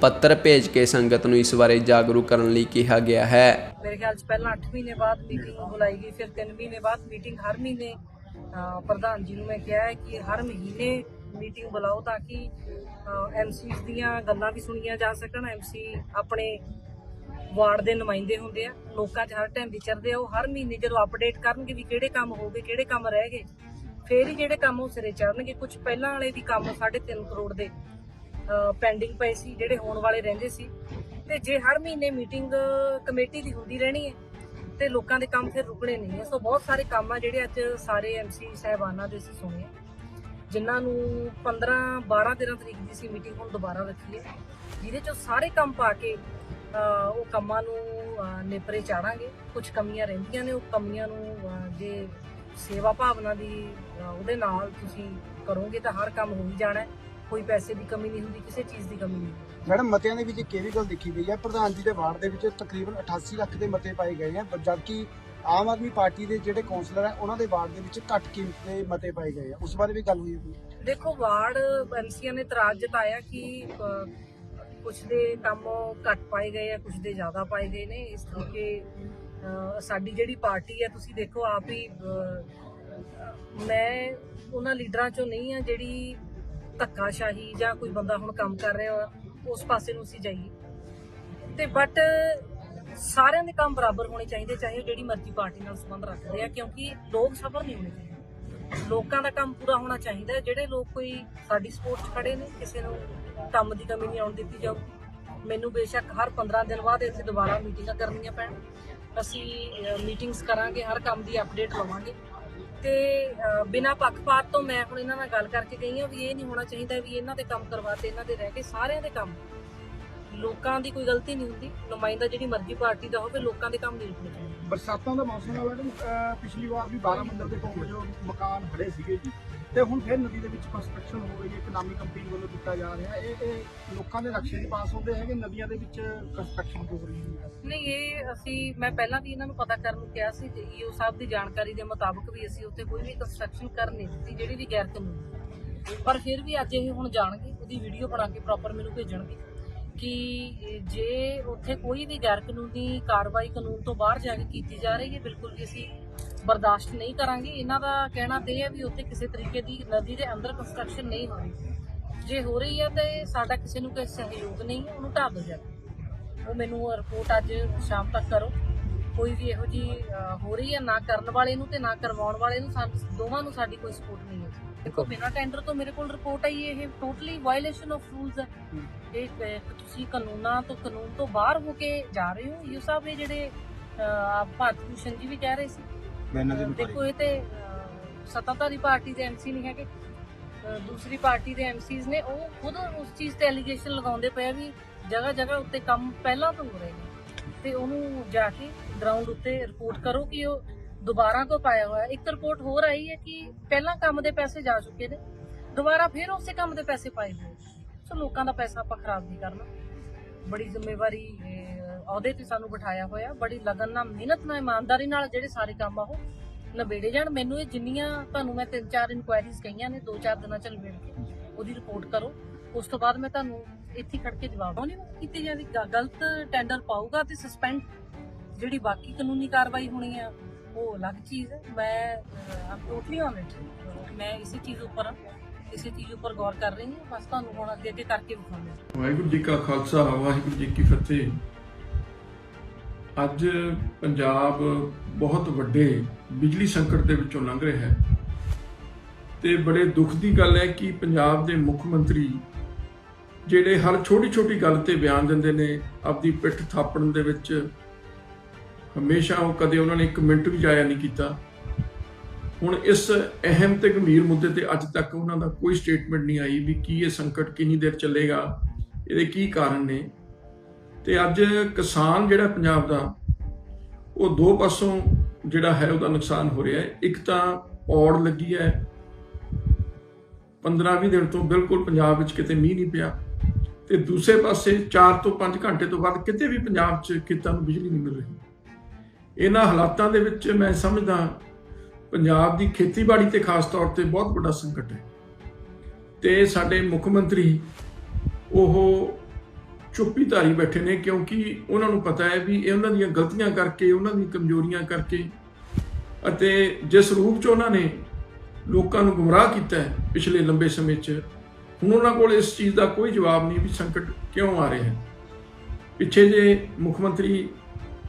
ਪੱਤਰ ਭੇਜ ਕੇ ਸੰਗਤ ਨੂੰ ਇਸ ਬਾਰੇ ਜਾਗਰੂਕ ਕਰਨ ਲਈ ਕਿਹਾ ਗਿਆ ਹੈ। ਮੇਰੇ ਖਿਆਲ ਚ ਪਹਿਲਾਂ 8 ਮਹੀਨੇ ਬਾਅਦ ਮੀਟਿੰਗ ਬੁਲਾਈ ਗਈ, ਫਿਰ 3 ਮਹੀਨੇ ਬਾਅਦ ਮੀਟਿੰਗ ਹਰ ਮਹੀਨੇ ਪ੍ਰਧਾਨ ਜੀ ਨੂੰ ਮੈਂ ਕਿਹਾ ਹੈ ਕਿ ਹਰ ਮਹੀਨੇ ਮੀਟਿੰਗ ਬੁਲਾਓ ਤਾਂ ਕਿ ਐਮਸੀਸ ਦੀਆਂ ਗੱਲਾਂ ਵੀ ਸੁਣੀਆਂ ਜਾ ਸਕਣ। ਐਮਸੀ ਆਪਣੇ ਵਾਰਡ ਦੇ ਨੁਮਾਇੰਦੇ ਹੁੰਦੇ ਆ। ਲੋਕਾਂ 'ਚ ਹਰ ਟਾਈਮ ਵਿਚਰਦੇ ਆ। ਉਹ ਹਰ ਮਹੀਨੇ ਜਦੋਂ ਅਪਡੇਟ ਕਰਨਗੇ ਵੀ ਕਿਹੜੇ ਕੰਮ ਹੋ ਗਏ, ਕਿਹੜੇ ਕੰਮ ਰਹਿ ਗਏ, ਫੇਰ ਹੀ ਜਿਹੜੇ ਕੰਮ ਉਹ ਸਿਰੇ ਚੜਨਗੇ ਕੁਝ ਪਹਿਲਾਂ ਵਾਲੇ ਵੀ ਕੰਮ 3.5 ਕਰੋੜ ਦੇ ਪੈਂਡਿੰਗ ਪਏ ਸੀ, ਜਿਹੜੇ ਹੋਣ ਵਾਲੇ ਰਹਿੰਦੇ ਸੀ। ਤੇ ਜੇ ਹਰ ਮਹੀਨੇ ਮੀਟਿੰਗ ਕਮੇਟੀ ਦੀ ਹੁੰਦੀ ਰਹਿਣੀ ਹੈ ਤੇ ਲੋਕਾਂ ਦੇ ਕੰਮ ਫਿਰ ਰੁਕਣੇ ਨਹੀਂ ਹੈ। ਸੋ ਬਹੁਤ ਸਾਰੇ ਕੰਮ ਆ ਜਿਹੜੇ ਅੱਜ ਸਾਰੇ ਐਮਸੀ ਸਹਿਬਾਨਾਂ ਦੇ ਅਸੀਂ ਸੁਣੇ ਜਿਨ੍ਹਾਂ ਨੂੰ 15 12 13 ਤਰੀਕ ਦੀ ਸੀ ਮੀਟਿੰਗ ਹੁਣ ਦੁਬਾਰਾ ਰੱਖੀ ਹੈ। ਜਿਹਦੇ ਚੋਂ ਸਾਰੇ ਕੰਮ ਪਾ ਕੇ ਉਹ ਕੰਮਾਂ ਨੂੰ ਨੇਪਰੇ ਚਾੜਾਂਗੇ। ਕੁਝ ਕਮੀਆਂ ਰਹਿੰਦੀਆਂ ਨੇ, ਉਹ ਕਮੀਆਂ ਨੂੰ ਜੇ ਸੇਵਾ ਭਾਵਨਾ ਦੀ ਉਹਦੇ ਨਾਲ ਤੁਸੀਂ ਕਰੋਗੇ ਤਾਂ ਹਰ ਕੰਮ ਹੋ ਹੀ ਜਾਣਾ ਹੈ। ਕੋਈ ਪੈਸੇ ਦੀ ਕਮੀ ਨਹੀਂ ਹੁੰਦੀ ਕਿਸੇ ਚੀਜ਼ ਦੀ ਕਮੀ ਨਹੀਂ। ਮੈਡਮ ਮਤਿਆਂ ਦੇ ਵਿੱਚ ਇੱਕ ਇਹ ਵੀ ਗੱਲ ਦੇਖੀ ਗਈ ਹੈ ਪ੍ਰਧਾਨ ਜੀ ਦੇ ਵਾਰਡ ਦੇ ਵਿੱਚ ਤਕਰੀਬਨ 88 ਲੱਖ ਦੇ ਮਤੇ ਪਾਏ ਗਏ ਹੈ ਜਦਕਿ ਆਮ ਆਦਮੀ ਪਾਰਟੀ ਦੇ ਜਿਹੜੇ ਕੌਂਸਲਰ ਹੈ ਉਹਨਾਂ ਦੇ ਵਾਰਡ ਦੇ ਵਿੱਚ ਘੱਟ ਕੀਮਤ ਦੇ ਮਤੇ ਪਾਏ ਗਏ ਆ ਉਸ ਬਾਰੇ ਵੀ ਗੱਲ ਹੋਈ ਹੈ? ਦੇਖੋ ਵਾਰਡ ਐਮਸੀਆਂ ਨੇ ਇਤਰਾਜ਼ ਜਤਾਇਆ ਕਿ ਕੁਝ ਦੇ ਕੰਮ ਘੱਟ ਪਾਏ ਗਏ ਆ ਕੁਝ ਦੇ ਜ਼ਿਆਦਾ ਪਾਏ ਗਏ ਨੇ ਇਸ ਕਰਕੇ ਸਾਡੀ ਜਿਹੜੀ ਪਾਰਟੀ ਹੈ ਤੁਸੀਂ ਦੇਖੋ ਆਪ ਹੀ ਮੈਂ ਉਹਨਾਂ ਲੀਡਰਾਂ ਚੋਂ ਨਹੀਂ ਆ ਜਿਹੜੀ ਧੱਕਾਸ਼ਾਹੀ ਜਾਂ ਕੋਈ ਬੰਦਾ ਹੁਣ ਕੰਮ ਕਰ ਰਿਹਾ ਉਸ ਪਾਸੇ ਨੂੰ ਅਸੀਂ ਜਾਈਏ। ਤੇ ਬਟ ਸਾਰਿਆਂ ਦੇ ਕੰਮ ਬਰਾਬਰ ਹੋਣੇ ਚਾਹੀਦੇ, ਚਾਹੇ ਉਹ ਜਿਹੜੀ ਮਰਜ਼ੀ ਪਾਰਟੀ ਨਾਲ ਸੰਬੰਧ ਰੱਖਦੇ ਆ, ਕਿਉਂਕਿ ਲੋਕ ਸਫਰ ਨਹੀਂ ਹੋਣੇ ਚਾਹੀਦੇ। ਲੋਕਾਂ ਦਾ ਕੰਮ ਪੂਰਾ ਹੋਣਾ ਚਾਹੀਦਾ ਜਿਹੜੇ ਲੋਕ ਕੋਈ ਸਾਡੀ ਸਪੋਰਟ 'ਚ ਖੜੇ ਨੇ, ਕਿਸੇ ਨੂੰ ਕੰਮ ਦੀ ਕਮੀ ਨਹੀਂ ਆਉਣ ਦਿੱਤੀ ਜਾਊਗੀ। ਮੈਨੂੰ ਬੇਸ਼ੱਕ ਹਰ 15 ਦਿਨ ਬਾਅਦ ਇੱਥੇ ਦੁਬਾਰਾ ਮੀਟਿੰਗਾਂ ਕਰਨੀਆਂ ਪੈਣ। ਅਸੀਂ ਮੀਟਿੰਗਸ ਕਰਾਂਗੇ, ਹਰ ਕੰਮ ਦੀ ਅਪਡੇਟ ਲਵਾਂਗੇ। ਤੇ ਅਹ, ਪੱਖਪਾਤ ਤੋਂ ਮੈਂ ਹੁਣ ਇਹਨਾਂ ਨਾਲ ਗੱਲ ਕਰਕੇ ਗਈ ਹਾਂ ਵੀ ਇਹ ਨਹੀਂ ਹੋਣਾ ਚਾਹੀਦਾ ਵੀ ਇਹਨਾਂ ਦੇ ਕੰਮ ਕਰਵਾਤੇ ਇਹਨਾਂ ਦੇ ਰਹਿ ਕੇ ਸਾਰਿਆਂ ਦੇ ਕੰਮ। ਲੋਕਾਂ ਦੀ ਕੋਈ ਗਲਤੀ ਨਹੀਂ ਹੁੰਦੀ ਨੁਮਾਇੰਦਾ ਜਿਹੜੀ ਮਰਜ਼ੀ ਪਾਰਟੀ ਦਾ ਹੋਵੇ ਲੋਕਾਂ ਦੇ ਕੰਮ ਨਹੀਂ ਰੁਕਣੇ ਚਾਹੀਦੇ ਬਰਸਾਤਾਂ ਦਾ ਮੌਸਮ ਹੈ ਮੈਡਮ ਪਿਛਲੀ ਵਾਰ ਵੀ 12 ਮੰਦਰ ਦੇ ਕੋਲ ਜੋ ਮਕਾਨ ਖੜੇ ਸੀਗੇ ਜੀ ਤੇ ਹੁਣ ਫਿਰ ਨਦੀ ਦੇ ਵਿੱਚ ਕੰਸਟਰਕਸ਼ਨ ਹੋ ਰਹੀ ਹੈ ਇਕਨੋਮੀ ਕੰਪਨੀ ਵੱਲੋਂ ਕੀਤਾ ਜਾ ਰਿਹਾ। ਹੈ ਇਹ ਇਹ ਲੋਕਾਂ ਦੇ ਰਕਸ਼ੇ ਦੇ ਪਾਸ ਹੁੰਦੇ ਹੈਗੇ, ਨਦੀਆਂ ਦੇ ਵਿੱਚ ਕੰਸਟਰਕਸ਼ਨ ਹੋ ਰਹੀ ਹੈ। ਨਹੀਂ, ਇਹ ਅਸੀਂ, ਮੈਂ ਪਹਿਲਾਂ ਵੀ ਇਹਨਾਂ ਨੂੰ ਪਤਾ ਕਰਨ ਨੂੰ ਕਿਹਾ ਸੀ ਈਓ ਸਾਹਿਬ ਦੀ ਜਾਣਕਾਰੀ ਦੇ ਮੁਤਾਬਕ ਵੀ ਅਸੀਂ ਉੱਥੇ ਕੋਈ ਵੀ ਕੰਸਟਰਕਸ਼ਨ ਕਰ ਨਹੀਂ ਦਿੱਤੀ, ਜਿਹੜੀ ਵੀ ਗੈਰ ਕਾਨੂੰਨੀ ਪਰ ਫਿਰ ਵੀ ਅੱਜ ਇਹ ਹੁਣ ਜਾਣਗੇ, ਉਹਦੀ ਵੀਡੀਓ ਬਣਾ ਕੇ ਪ੍ਰੋਪਰ ਮੈਨੂੰ ਭੇਜਣਗੇ ਕਿ ਜੇ ਉੱਥੇ ਕੋਈ ਵੀ ਗੈਰ ਕਾਨੂੰਨੀ ਕਾਰਵਾਈ ਕਾਨੂੰਨ ਤੋਂ ਬਾਹਰ ਜਾ ਕੇ ਕੀਤੀ ਜਾ ਰਹੀ ਹੈ, ਬਿਲਕੁਲ ਵੀ ਅਸੀਂ ਬਰਦਾਸ਼ਤ ਨਹੀਂ ਕਰਾਂਗੇ। ਇਹਨਾਂ ਦਾ ਕਹਿਣਾ ਤੇ ਹੈ ਵੀ ਉੱਥੇ ਕਿਸੇ ਤਰੀਕੇ ਦੀ ਨਦੀ ਦੇ ਅੰਦਰ ਕੰਸਟਰਕਸ਼ਨ ਨਹੀਂ ਹੋ ਰਹੀ ਜੇ ਹੋ ਰਹੀ ਹੈ ਤੇ ਸਾਡਾ ਕਿਸੇ ਨੂੰ ਕੋਈ ਸਹਿਯੋਗ ਨਹੀਂ ਉਹਨੂੰ ਢਾਹ ਦਿਓ ਜਾ ਉਹ ਮੈਨੂੰ ਰਿਪੋਰਟ ਅੱਜ ਸ਼ਾਮ ਤੱਕ ਕਰੋ। ਕੋਈ ਵੀ ਇਹੋ ਜੀ ਹੋ ਰਹੀ ਹੈ ਨਾ ਕਰਨ ਵਾਲੇ ਨੂੰ ਤੇ ਨਾ ਕਰਵਾਉਣ ਵਾਲੇ ਨੂੰ ਸਾਨੂੰ ਦੋਵਾਂ ਨੂੰ ਸਾਡੀ ਕੋਈ ਸਪੋਰਟ ਨਹੀਂ ਹੈ। ਦੇਖੋ ਬਿਨਾਂ ਟੈਂਡਰ ਤੋਂ ਮੇਰੇ ਕੋਲ ਰਿਪੋਰਟ ਆਈ ਇਹ ਟੋਟਲੀ ਵਾਇਲੇਸ਼ਨ ਆਫ ਰੂਲਸ ਹੈ। ਇਹ ਤੁਸੀਂ ਕਾਨੂੰਨਾਂ ਤੋਂ ਕਾਨੂੰਨ ਤੋਂ ਬਾਹਰ ਹੋ ਕੇ ਜਾ ਰਹੇ ਹੋ। ਯੂ ਸਾਹਿਬ ਇਹ ਜਿਹੜੇ ਭਾਰਤ ਭੂਸ਼ਣ ਜੀ ਵੀ ਕਹਿ ਰਹੇ ਸੀ ਦੇਖੋ ਇਹ ਤੇ ਅਹ, ਸੱਤਾਧਾਰੀ ਪਾਰਟੀ ਦੇ ਐਮਸੀ ਨਹੀਂ ਹੈਗੇ। ਅਹ, ਦੂਸਰੀ ਪਾਰਟੀ ਦੇ ਐਮਸੀਜ਼ ਨੇ ਉਹ ਖੁਦ ਉਸ ਚੀਜ਼ ਤੇ ਐਲੀਗੇਸ਼ਨ ਲਗਾਉਂਦੇ ਪਏ ਆ ਵੀ ਜਗ੍ਹਾ ਜਗ੍ਹਾ ਉੱਤੇ ਕੰਮ ਪਹਿਲਾਂ ਤੋਂ ਹੋ ਰਹੇ ਨੇ। ਤੇ ਉਹਨੂੰ ਜਾ ਕੇ ਗਰਾਊਂਡ ਉੱਤੇ ਰਿਪੋਰਟ ਕਰੋ ਕਿ ਉਹ ਦੁਬਾਰਾ ਤੋਂ ਪਾਇਆ ਹੋਇਆ। ਇੱਕ ਰਿਪੋਰਟ ਹੋਰ ਆਈ ਹੈ ਕਿ ਪਹਿਲਾਂ ਕੰਮ ਦੇ ਪੈਸੇ ਜਾ ਚੁੱਕੇ ਨੇ ਦੁਬਾਰਾ ਫਿਰ ਉਸੇ ਕੰਮ ਦੇ ਪੈਸੇ ਪਾਏ ਹੋਏ ਸੋ ਲੋਕਾਂ ਦਾ ਪੈਸਾ ਆਪਾਂ ਖਰਾਬ ਨਹੀਂ ਕਰਨਾ। ਬੜੀ ਜ਼ਿੰਮੇਵਾਰੀ ਅਹ, ਅਹੁਦੇ ਤੇ ਸਾਨੂੰ ਬਿਠਾਇਆ ਹੋਇਆ, ਬੜੀ ਲਗਨ ਨਾਲ, ਮਿਹਨਤ ਨਾਲ, ਇਮਾਨਦਾਰੀ ਨਾਲ ਜਿਹੜੇ ਸਾਰੇ ਕੰਮ ਆ ਉਹ ਨਿਬੇੜੇ ਜਾਣ। ਮੈਨੂੰ ਇਹ ਜਿੰਨੀਆਂ ਤੁਹਾਨੂੰ ਮੈਂ ਤਿੰਨ ਚਾਰ ਇਨਕੁਆਇਰੀਜ਼ ਕਹੀਆਂ ਨੇ, ਦੋ ਚਾਰ ਦਿਨਾਂ ਚ ਨਿਬੇੜ ਕੇ ਉਹਦੀ ਰਿਪੋਰਟ ਕਰੋ। ਉਸ ਤੋਂ ਬਾਅਦ ਮੈਂ ਤੁਹਾਨੂੰ ਇੱਥੇ ਖੜ ਕੇ ਜਵਾਬ ਨਹੀਂ ਕੀਤੀ ਜਾਵੇ ਗਲਤ ਟੈਂਡਰ ਪਾਊਗਾ ਤੇ ਸਸਪੈਂਡ ਜਿਹੜੀ ਬਾਕੀ ਕਾਨੂੰਨੀ ਕਾਰਵਾਈ ਹੋਣੀ ਆ, ਉਹ ਅਲੱਗ ਚੀਜ਼ ਹੈ। ਮੈਂ ਆਮ ਟੋਟਲੀ ਔਨ ਇਟ ਮੈਂ ਇਸੇ ਚੀਜ਼ ਉੱਪਰ ਇਸੇ ਚੀਜ਼ ਉੱਪਰ ਗੌਰ ਕਰ ਰਹੀ ਹਾਂ। ਬਸ ਤੁਹਾਨੂੰ ਹੁਣ ਅੱਗੇ ਅੱਗੇ ਕਰਕੇ ਵਿਖਾਉਂਗੀ ਵਾਹਿਗੁਰੂ ਜੀ ਕਾ ਖਾਲਸਾ, ਵਾਹਿਗੁਰੂ ਜੀ ਕੀ ਫਤਿਹ। ਅੱਜ ਪੰਜਾਬ ਬਹੁਤ ਵੱਡੇ ਬਿਜਲੀ ਸੰਕਟ ਦੇ ਵਿੱਚੋਂ ਲੰਘ ਰਿਹਾ ਹੈ। ਤੇ ਬੜੇ ਦੁੱਖ ਦੀ ਗੱਲ ਹੈ ਕਿ ਪੰਜਾਬ ਦੇ ਮੁੱਖ ਮੰਤਰੀ ਜਿਹੜੇ ਹਰ ਛੋਟੀ ਛੋਟੀ ਗੱਲ ਤੇ ਬਿਆਨ ਦਿੰਦੇ ਨੇ, ਆਪਦੀ ਪਿੱਠ ਥਾਪਣ ਦੇ ਵਿੱਚ ਹਮੇਸ਼ਾ ਉਹ ਕਦੇ ਉਹਨਾਂ ਨੇ ਇੱਕ ਮਿੰਟ ਵੀ ਜਾਇਆ ਨਹੀਂ ਕੀਤਾ। ਹੁਣ ਇਸ ਅਹਿਮ ਤੇ ਗੰਭੀਰ ਮੁੱਦੇ ਤੇ ਅੱਜ ਤੱਕ ਉਹਨਾਂ ਦਾ ਕੋਈ ਸਟੇਟਮੈਂਟ ਨਹੀਂ ਆਈ ਵੀ ਕੀ ਇਹ ਸੰਕਟ ਕਿੰਨੀ ਦੇਰ ਚੱਲੇਗਾ, ਇਹਦੇ ਕੀ ਕਾਰਨ ਨੇ। ਤੇ ਅੱਜ ਕਿਸਾਨ ਜਿਹੜਾ ਪੰਜਾਬ ਦਾ, ਉਹ ਦੋ ਪਾਸੋਂ ਜਿਹੜਾ ਹੈ ਉਹਦਾ ਨੁਕਸਾਨ ਹੋ ਰਿਹਾ ਹੈ। ਇੱਕ ਤਾਂ ਔੜ ਲੱਗੀ ਹੈ। 15-20 ਦਿਨ ਤੋਂ ਬਿਲਕੁਲ ਪੰਜਾਬ ਵਿੱਚ ਕਿਤੇ ਮੀਂਹ ਨਹੀਂ ਪਿਆ। ਤੇ ਦੂਸਰੇ ਪਾਸੇ 4 ਤੋਂ 5 ਘੰਟੇ ਤੋਂ ਬਾਅਦ ਕਿਤੇ ਵੀ ਪੰਜਾਬ 'ਚ ਖੇਤਾਂ ਨੂੰ ਬਿਜਲੀ ਨਹੀਂ ਮਿਲ ਰਹੀ। ਇਹਨਾਂ ਹਾਲਾਤਾਂ ਦੇ ਵਿੱਚ ਮੈਂ ਸਮਝਦਾ ਪੰਜਾਬ ਦੀ ਖੇਤੀਬਾੜੀ ਤੇ ਖਾਸ ਤੌਰ ਤੇ ਬਹੁਤ ਵੱਡਾ ਸੰਕਟ ਹੈ। ਤੇ ਸਾਡੇ ਮੁੱਖ ਮੰਤਰੀ, ਉਹ ਚੁੱਪੀ ਧਾਰੀ ਬੈਠੇ ਨੇ ਕਿਉਂਕਿ ਉਹਨਾਂ ਨੂੰ ਪਤਾ ਹੈ ਵੀ ਇਹ ਉਹਨਾਂ ਦੀਆਂ ਗਲਤੀਆਂ ਕਰਕੇ, ਉਹਨਾਂ ਦੀਆਂ ਕਮਜ਼ੋਰੀਆਂ ਕਰਕੇ ਅਤੇ ਜਿਸ ਰੂਪ 'ਚ ਉਹਨਾਂ ਨੇ ਲੋਕਾਂ ਨੂੰ ਗੁੰਮਰਾਹ ਕੀਤਾ ਹੈ ਪਿਛਲੇ ਲੰਬੇ ਸਮੇਂ 'ਚ, ਹੁਣ ਉਹਨਾਂ ਕੋਲ ਇਸ ਚੀਜ਼ ਦਾ ਕੋਈ ਜਵਾਬ ਨਹੀਂ ਵੀ ਸੰਕਟ ਕਿਉਂ ਆ ਰਿਹਾ ਹੈ। ਪਿੱਛੇ ਜੇ ਮੁੱਖ ਮੰਤਰੀ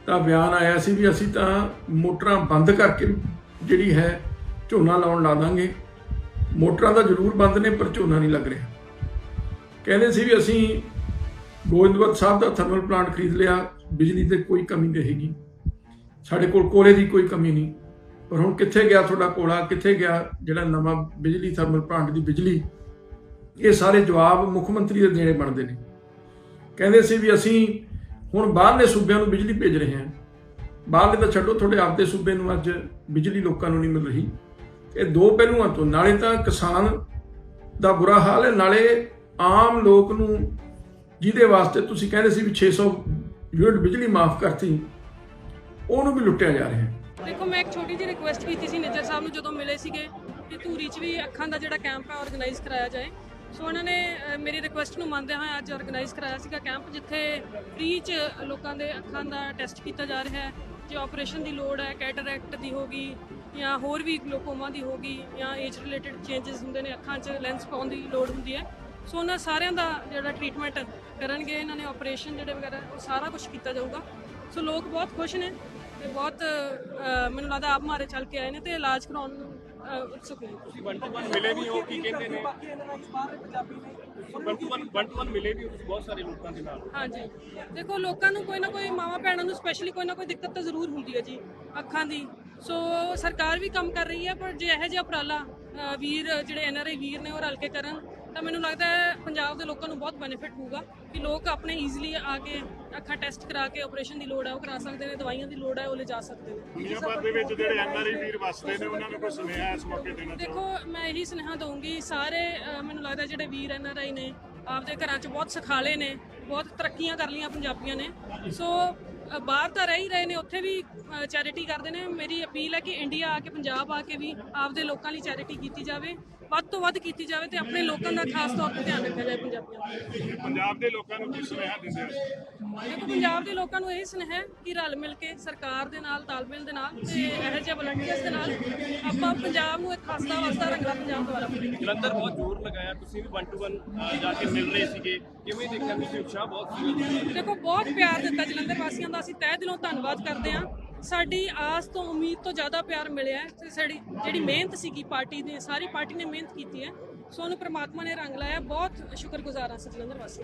ਦਾ ਬਿਆਨ ਆਇਆ ਸੀ ਵੀ ਅਸੀਂ ਤਾਂ ਮੋਟਰਾਂ ਬੰਦ ਕਰਕੇ ਜਿਹੜੀ ਹੈ ਝੋਨਾ ਲਾਉਣ ਲਾ ਦਾਂਗੇ। ਮੋਟਰਾਂ ਤਾਂ ਜ਼ਰੂਰ ਬੰਦ ਨੇ ਪਰ ਝੋਨਾ ਨਹੀਂ ਲੱਗ ਰਿਹਾ। ਕਹਿੰਦੇ ਸੀ ਵੀ ਅਸੀਂ ਗੋਇੰਦਵਾਲ ਸਾਹਿਬ ਦਾ ਥਰਮਲ ਪਲਾਂਟ ਖਰੀਦ ਲਿਆ, ਬਿਜਲੀ ਤੇ ਕੋਈ ਕਮੀ ਨਹੀਂ ਰਹੇਗੀ। ਸਾਡੇ ਕੋਲ ਕੋਲੇ ਦੀ ਕੋਈ ਕਮੀ ਨਹੀਂ। ਪਰ ਹੁਣ ਕਿੱਥੇ ਗਿਆ ਤੁਹਾਡਾ ਕੋਲਾ, ਕਿੱਥੇ ਗਿਆ ਜਿਹੜਾ ਨਵਾਂ ਬਿਜਲੀ, ਥਰਮਲ ਪਲਾਂਟ ਦੀ ਬਿਜਲੀ? ਇਹ ਸਾਰੇ ਜਵਾਬ ਮੁੱਖ ਮੰਤਰੀ ਦੇ ਦੇਣੇ ਬਣਦੇ ਨੇ। ਕਹਿੰਦੇ ਸੀ ਵੀ ਅਸੀਂ ਹੁਣ ਬਾਹਰਲੇ ਸੂਬਿਆਂ ਨੂੰ ਬਿਜਲੀ ਭੇਜ ਰਹੇ ਹਾਂ। ਬਾਹਰਲੇ ਤਾਂ ਛੱਡੋ, ਤੁਹਾਡੇ ਆਪਦੇ ਸੂਬੇ ਨੂੰ ਅੱਜ ਬਿਜਲੀ ਲੋਕਾਂ ਨੂੰ ਨਹੀਂ ਮਿਲ ਰਹੀ। ਇਹ ਦੋ ਪਹਿਲੂਆਂ ਤੋਂ, ਨਾਲੇ ਤਾਂ ਕਿਸਾਨ ਦਾ ਬੁਰਾ ਹਾਲ ਹੈ, ਨਾਲੇ ਆਮ ਲੋਕ ਨੂੰ ਜਿਹਦੇ ਵਾਸਤੇ ਤੁਸੀਂ ਕਹਿੰਦੇ ਸੀ ਵੀ 600 ਯੂਨਿਟ ਬਿਜਲੀ ਮਾਫ ਕਰਤੀ, ਉਹਨੂੰ ਵੀ ਲੁੱਟਿਆ ਜਾ ਰਿਹਾ ਹੈ। ਦੇਖੋ, ਮੈਂ ਇੱਕ ਛੋਟੀ ਜਿਹੀ ਰਿਕੁਐਸਟ ਕੀਤੀ ਸੀ ਨਿੱਜਰ ਸਾਹਿਬ ਨੂੰ, ਜਦੋਂ ਮਿਲੇ ਸੀਗੇ ਕਿ ਧੂਰੀ 'ਚ ਵੀ ਅੱਖਾਂ ਦਾ ਜਿਹੜਾ ਕੈਂਪ ਹੈ ਆਰਗੇਨਾਈਜ਼ ਕਰਾਇਆ ਜਾਏ। ਸੋ ਉਹਨਾਂ ਨੇ ਮੇਰੀ ਰਿਕੁਐਸਟ ਨੂੰ ਮੰਨਦੇ ਹੋਏ ਅੱਜ ਆਰਗੇਨਾਈਜ਼ ਕਰਾਇਆ ਸੀਗਾ ਕੈਂਪ ਜਿੱਥੇ ਫ੍ਰੀ 'ਚ ਲੋਕਾਂ ਦੇ ਅੱਖਾਂ ਦਾ ਟੈਸਟ ਕੀਤਾ ਜਾ ਰਿਹਾ ਹੈ। ਜੇ ਆਪਰੇਸ਼ਨ ਦੀ ਲੋੜ ਹੈ ਕੈਟਰੈਕਟ ਦੀ ਹੋਗੀ ਜਾਂ ਹੋਰ ਵੀ ਗਲੋਕੋਮਾ ਦੀ ਹੋਗੀ ਜਾਂ ਏਜ ਰਿਲੇਟਡ ਚੇਂਜਸ ਹੁੰਦੇ ਨੇ, ਅੱਖਾਂ 'ਚ ਲੈਂਸ ਪਾਉਣ ਦੀ ਲੋੜ ਹੁੰਦੀ ਹੈ। ਸੋ ਉਹਨਾਂ ਸਾਰਿਆਂ ਦਾ ਜਿਹੜਾ ਟ੍ਰੀਟਮੈਂਟ ਕਰਨਗੇ ਇਹਨਾਂ ਨੇ ਆਪਰੇਸ਼ਨ ਜਿਹੜੇ ਵਗੈਰਾ ਉਹ ਸਾਰਾ ਕੁਝ ਕੀਤਾ ਜਾਊਗਾ। ਸੋ ਲੋਕ ਬਹੁਤ ਖੁਸ਼ ਨੇ ਤੇ ਬਹੁਤ ਅਹ, ਮੈਨੂੰ ਲੱਗਦਾ ਆਪ ਮਾਰੇ ਚੱਲ ਕੇ ਆਏ ਨੇ ਤੇ ਇਲਾਜ ਕਰਾਉਣ ਨੂੰ ਅਹ, ਉਤਸੁਕ ਨੇ। ਵਨ ਟੂ ਵਨ ਮਿਲੇ ਵੀ ਹੋ ਕੀ ਕਹਿੰਦੇ ਨੇ? One two one one two one ਮਿਲੇ ਵੀ ਹੋ ਤੁਸੀਂ ਬਹੁਤ ਸਾਰੇ ਲੋਕਾਂ ਦੇ ਨਾਲ। ਹਾਂਜੀ। ਦੇਖੋ ਲੋਕਾਂ ਨੂੰ ਕੋਈ ਨਾ ਕੋਈ ਮਾਵਾ ਭੈਣਾਂ ਨੂੰ ਸਪੈਸ਼ਲੀ ਕੋਈ ਨਾ ਕੋਈ ਦਿੱਕਤ ਤਾਂ ਜ਼ਰੂਰ ਹੁੰਦੀ ਹੈ ਜੀ ਅੱਖਾਂ ਦੀ। ਸੋ ਸਰਕਾਰ ਵੀ ਕੰਮ ਕਰ ਰਹੀ ਹੈ ਪਰ ਜੇ ਇਹੋ ਜਿਹਾ ਉਪਰਾਲਾ ਵੀਰ ਜਿਹੜੇ ਐਨਆਰਆਈ ਵੀਰ ਨੇ ਉਹ ਰਲ ਕੇ ਕਰਨ ਤਾਂ ਮੈਨੂੰ ਲੱਗਦਾ ਹੈ ਪੰਜਾਬ ਦੇ ਲੋਕਾਂ ਨੂੰ ਬਹੁਤ ਬੈਨੀਫਿਟ ਹੋਊਗਾ ਕਿ ਲੋਕ ਆਪਣੇ ਈਜ਼ੀਲੀ ਆ ਕੇ ਅੱਖਾਂ ਟੈਸਟ ਕਰਾ ਕੇ ਆਪਰੇਸ਼ਨ ਦੀ ਲੋੜ ਹੈ ਉਹ ਕਰਾ ਸਕਦੇ ਨੇ ਦਵਾਈਆਂ ਦੀ ਲੋੜ ਹੈ ਉਹ ਲੈ ਜਾ ਸਕਦੇ ਨੇ। ਦੁਨੀਆ ਭਰ ਦੇ ਵਿੱਚ ਜਿਹੜੇ ਐਨਆਰਆਈ ਵੀਰ ਵਸਦੇ ਨੇ ਉਹਨਾਂ ਨੂੰ ਕੋਈ ਸੁਨੇਹਾ ਇਸ ਮੌਕੇ ਦੇਣਾ ਦੇਖੋ ਮੈਂ ਇਹੀ ਸੁਨੇਹਾ ਦਊਂਗੀ ਸਾਰੇ ਮੈਨੂੰ ਲੱਗਦਾ ਜਿਹੜੇ ਵੀਰ ਐਨ ਆਰ ਆਈ ਨੇ ਆਪਦੇ ਘਰਾਂ 'ਚ ਬਹੁਤ ਸਖਾਲੇ ਨੇ ਬਹੁਤ ਤਰੱਕੀਆਂ ਕਰ ਲਈਆਂ ਪੰਜਾਬੀਆਂ ਨੇ। ਸੋ ਬਾਹਰ ਤਾਂ ਰਹਿ ਹੀ ਰਹੇ ਨੇ ਉੱਥੇ ਵੀ ਚੈਰਿਟੀ ਕਰਦੇ ਨੇ। ਮੇਰੀ ਅਪੀਲ ਹੈ ਕਿ ਇੰਡੀਆ ਆ ਕੇ ਪੰਜਾਬ ਆ ਕੇ ਵੀ ਆਪਦੇ ਲੋਕਾਂ ਲਈ ਚੈਰਿਟੀ ਕੀਤੀ ਜਾਵੇ। ਵੱਧ ਤੋਂ ਵੱਧ ਕੀਤੀ ਜਾਵੇ ਤੇ ਆਪਣੇ ਲੋਕਾਂ ਦਾ ਖਾਸ ਤੌਰ ਤੇ ਧਿਆਨ ਰੱਖਿਆ ਜਾਏ ਪੰਜਾਬੀਆਂ ਦਾ ਪੰਜਾਬ ਦੇ ਲੋਕਾਂ ਨੂੰ ਕੀ ਸੁਨੇਹਾ ਦਿੰਦੇ ਹੋ? ਦੇਖੋ ਪੰਜਾਬ ਦੇ ਲੋਕਾਂ ਨੂੰ ਇਹ ਸੁਨੇਹਾ ਹੈ ਕਿ ਰਲ ਮਿਲ ਕੇ ਸਰਕਾਰ ਦੇ ਨਾਲ ਤਾਲਮੇਲ ਦੇ ਨਾਲ ਤੇ ਇਹੋ ਜਿਹੇ ਵਲੰਟੀਅਰਸ ਦੇ ਨਾਲ ਆਪਾਂ ਪੰਜਾਬ ਨੂੰ ਇੱਕ ਖਾਸਾ ਵਾਸਤਾ ਰੰਗਲਾ ਪੰਜਾਬ ਦੁਆਰਾ ਜਲੰਧਰ ਬਹੁਤ ਜ਼ੋਰ ਲਗਾਇਆ ਤੁਸੀਂ ਵੀ ਵਨ ਟੂ ਵਨ ਜਾ ਕੇ ਮਿਲ ਰਹੇ ਸੀਗੇ। ਕਿਵੇਂ ਦੇਖਿਆ ਤੁਸੀਂ ਉਤਸ਼ਾਹ ਬਹੁਤ ਸੀਗਾ? ਦੇਖੋ ਬਹੁਤ ਪਿਆਰ ਦਿੱਤਾ ਜਲੰਧਰ ਵਾਸੀਆਂ ਦਾ ਅਸੀਂ ਤਹਿ ਦਿਲੋਂ ਧੰਨਵਾਦ ਕਰਦੇ ਹਾਂ। ਸਾਡੀ ਆਸ ਤੋਂ ਉਮੀਦ ਤੋਂ ਜ਼ਿਆਦਾ ਪਿਆਰ ਮਿਲਿਆ ਹੈ ਤੇ ਸਾਡੀ ਜਿਹੜੀ ਮਿਹਨਤ ਸੀਗੀ ਪਾਰਟੀ ਨੇ, ਸਾਰੀ ਪਾਰਟੀ ਨੇ ਮਿਹਨਤ ਕੀਤੀ ਹੈ। ਸੋ ਉਹਨੂੰ ਪ੍ਰਮਾਤਮਾ ਨੇ ਰੰਗ ਲਾਇਆ। ਬਹੁਤ ਸ਼ੁਕਰਗੁਜ਼ਾਰ ਹਾਂ ਅਸੀਂ ਜਲੰਧਰ ਵਾਸੀ।